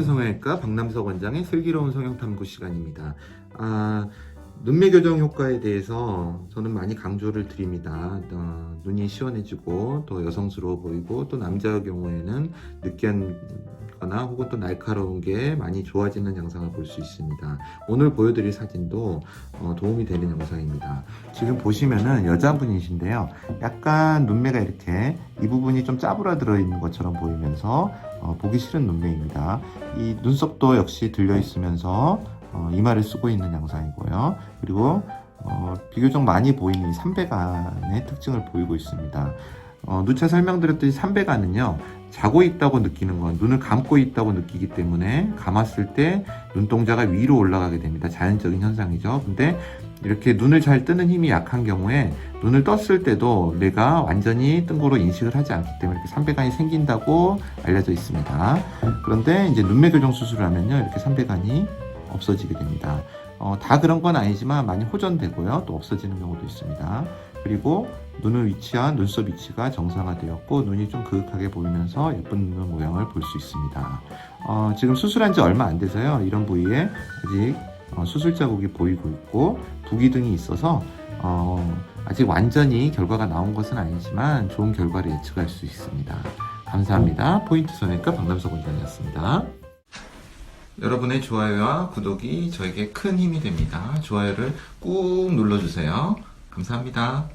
포인트 성형외과 박남석 원장의 슬기로운 성형 탐구 시간입니다. 아, 눈매 교정 효과에 대해서 저는 많이 강조를 드립니다. 어, 눈이 시원해지고 더 여성스러워 보이고 또 남자의 경우에는 느끼 하거나 혹은 또 날카로운 게 많이 좋아지는 양상을 볼 수 있습니다. 오늘 보여드릴 사진도 어, 도움이 되는 영상입니다. 지금 보시면은 여자분이신데요. 약간 눈매가 이렇게 이 부분이 좀 짜부라들어 있는 것처럼 보이면서 어, 보기 싫은 눈매입니다. 이 눈썹도 역시 들려 있으면서 어, 이마를 쓰고 있는 양상이고요. 그리고 어, 비교적 많이 보이는 이 삼배간의 특징을 보이고 있습니다. 어, 누차 설명드렸듯이 삼배간은요, 자고 있다고 느끼는 건 눈을 감고 있다고 느끼기 때문에 감았을 때 눈동자가 위로 올라가게 됩니다. 자연적인 현상이죠. 근데 이렇게 눈을 잘 뜨는 힘이 약한 경우에 눈을 떴을 때도 뇌가 완전히 뜬 거로 인식을 하지 않기 때문에 이렇게 삼배간이 생긴다고 알려져 있습니다. 그런데 이제 눈매 교정 수술을 하면요, 이렇게 삼배간이 없어지게 됩니다. 어, 다 그런 건 아니지만 많이 호전되고요. 또 없어지는 경우도 있습니다. 그리고 눈을 위치한 눈썹 위치가 정상화되었고 눈이 좀 그윽하게 보이면서 예쁜 눈 모양을 볼 수 있습니다. 어, 지금 수술한 지 얼마 안 돼서요. 이런 부위에 아직 어, 수술 자국이 보이고 있고 부기 등이 있어서 어, 아직 완전히 결과가 나온 것은 아니지만 좋은 결과를 예측할 수 있습니다. 감사합니다. 포인트 선외과 박남석 원장이었습니다. 여러분의 좋아요와 구독이 저에게 큰 힘이 됩니다. 좋아요를 꾹 눌러주세요. 감사합니다.